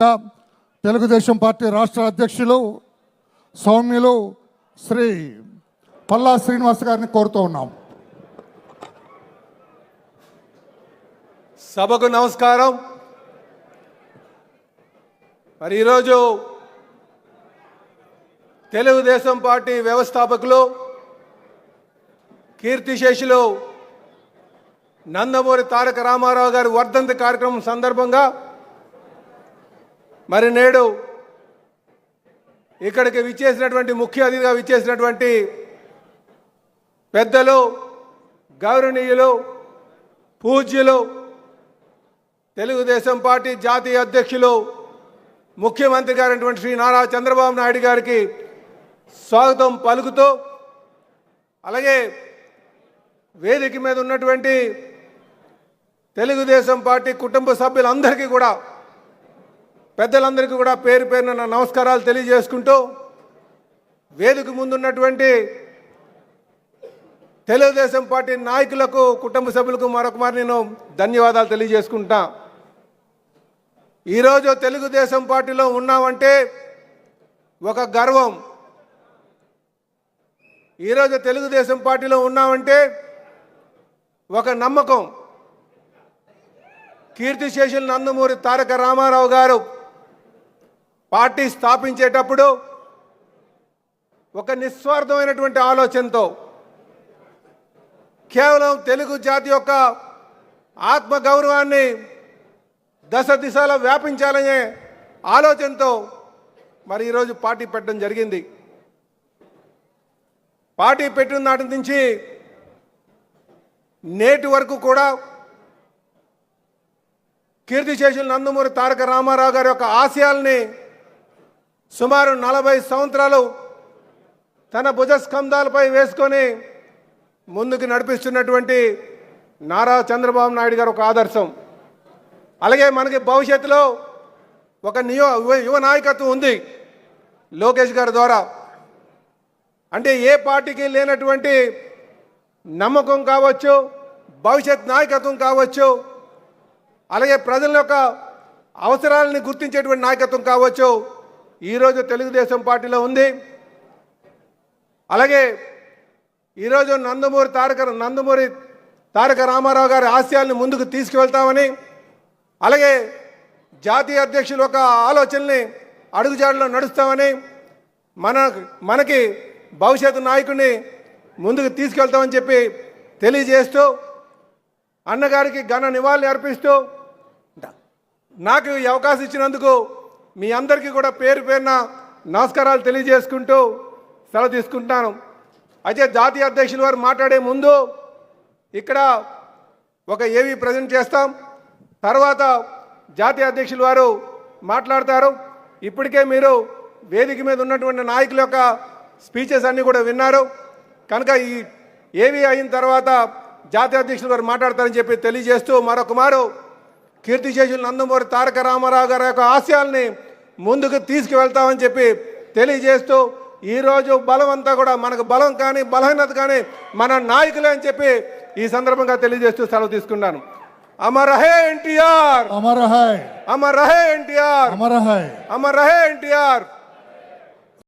Telugu Desam party రాష్ట్ర అధ్యక్షులు సౌమ్యులు శ్రీ పల్లా శ్రీనివాస్ గారిని కోరుతూ ఉన్నాం. సభకు నమస్కారం. మరి ఈరోజు తెలుగుదేశం పార్టీ వ్యవస్థాపకులు కీర్తిశేషులు నందమూరి తారక రామారావు గారి వర్ధంతి కార్యక్రమం సందర్భంగా మరి నేడు ఇక్కడికి విచ్చేసినటువంటి ముఖ్య అతిథిగా విచ్చేసినటువంటి పెద్దలు గౌరవనీయులు పూజ్యులు తెలుగుదేశం పార్టీ జాతీయ అధ్యక్షులు ముఖ్యమంత్రి గారైనటువంటి శ్రీ నారా చంద్రబాబు నాయుడు గారికి స్వాగతం పలుకుతూ అలాగే వేదిక మీద ఉన్నటువంటి తెలుగుదేశం పార్టీ కుటుంబ సభ్యులందరికీ కూడా పెద్దలందరికీ కూడా పేరు పేరున నా నమస్కారాలు తెలియజేసుకుంటూ వేదిక ముందున్నటువంటి తెలుగుదేశం పార్టీ నాయకులకు కుటుంబ సభ్యులకు మరొకమారి నేను ధన్యవాదాలు తెలియజేసుకుంటా. ఈరోజు తెలుగుదేశం పార్టీలో ఉన్నామంటే ఒక గర్వం. ఈరోజు తెలుగుదేశం పార్టీలో ఉన్నామంటే ఒక నమ్మకం. కీర్తిశేషులు నందమూరి తారక రామారావు గారు పార్టీ స్థాపించేటప్పుడు ఒక నిస్వార్థమైనటువంటి ఆలోచనతో కేవలం తెలుగు జాతి యొక్క ఆత్మ గౌరవాన్ని దశ దిశలో వ్యాపించాలనే ఆలోచనతో మరి ఈరోజు పార్టీ పెట్టడం జరిగింది. పార్టీ పెట్టిన నాటి నుంచి నేటి వరకు కూడా కీర్తిశేషులు నందమూరి తారక రామారావు గారి యొక్క ఆశయాల్ని సుమారు నలభై సంవత్సరాలు తన భుజస్కంధాలపై వేసుకొని ముందుకు నడిపిస్తున్నటువంటి నారా చంద్రబాబు నాయుడు గారు ఒక ఆదర్శం. అలాగే మనకి భవిష్యత్తులో ఒక నియో యువ- నాయకత్వం ఉంది లోకేష్ గారి ద్వారా. అంటే ఏ పార్టీకి లేనటువంటి నమ్మకం కావచ్చు భవిష్యత్ నాయకత్వం కావచ్చు అలాగే ప్రజల యొక్క అవసరాలని గుర్తించేటువంటి నాయకత్వం కావచ్చు ఈరోజు తెలుగుదేశం పార్టీలో ఉంది. అలాగే ఈరోజు నందమూరి తారక నందమూరి తారక రామారావు గారి ఆశయాల్ని ముందుకు తీసుకువెళ్తామని అలాగే జాతీయ అధ్యక్షులు ఒక ఆలోచనని అడుగుజాడలో నడుస్తామని మన మనకి భవిష్యత్తు నాయకుడిని ముందుకు తీసుకెళ్తామని చెప్పి తెలియజేస్తూ అన్నగారికి ఘన నివాళులు అర్పిస్తూ నాకు ఈ అవకాశం ఇచ్చినందుకు మీ అందరికీ కూడా పేరు పేరున నమస్కారాలు తెలియజేసుకుంటూ సెలవు తీసుకుంటున్నాను. అయితే జాతీయ అధ్యక్షుల వారు మాట్లాడే ముందు ఇక్కడ ఒక ఏవి ప్రజెంట్ చేస్తాం. తర్వాత జాతీయ అధ్యక్షులు వారు మాట్లాడతారు. ఇప్పటికే మీరు వేదిక మీద ఉన్నటువంటి నాయకుల యొక్క స్పీచెస్ అన్నీ కూడా విన్నారు. కనుక ఈ ఏవి అయిన తర్వాత జాతీయ అధ్యక్షులు వారు మాట్లాడతారని చెప్పి తెలియజేస్తూ మరొక మారు కీర్తిశేషులు నందమూరి తారక రామారావు గారి యొక్క ఆశయాల్ని ముందుకు తీసుకువెళ్తామని చెప్పి తెలియజేస్తూ ఈరోజు బలం అంతా కూడా మనకు బలం కానీ బలహీనత కానీ మన నాయకులే అని చెప్పి ఈ సందర్భంగా తెలియజేస్తూ సెలవు తీసుకున్నాను. అమర్ రహే ఎన్టీఆర్! అమర హై అమర్ ఎన్టీఆర్! అమర హై అమర్ ఎన్టీఆర్!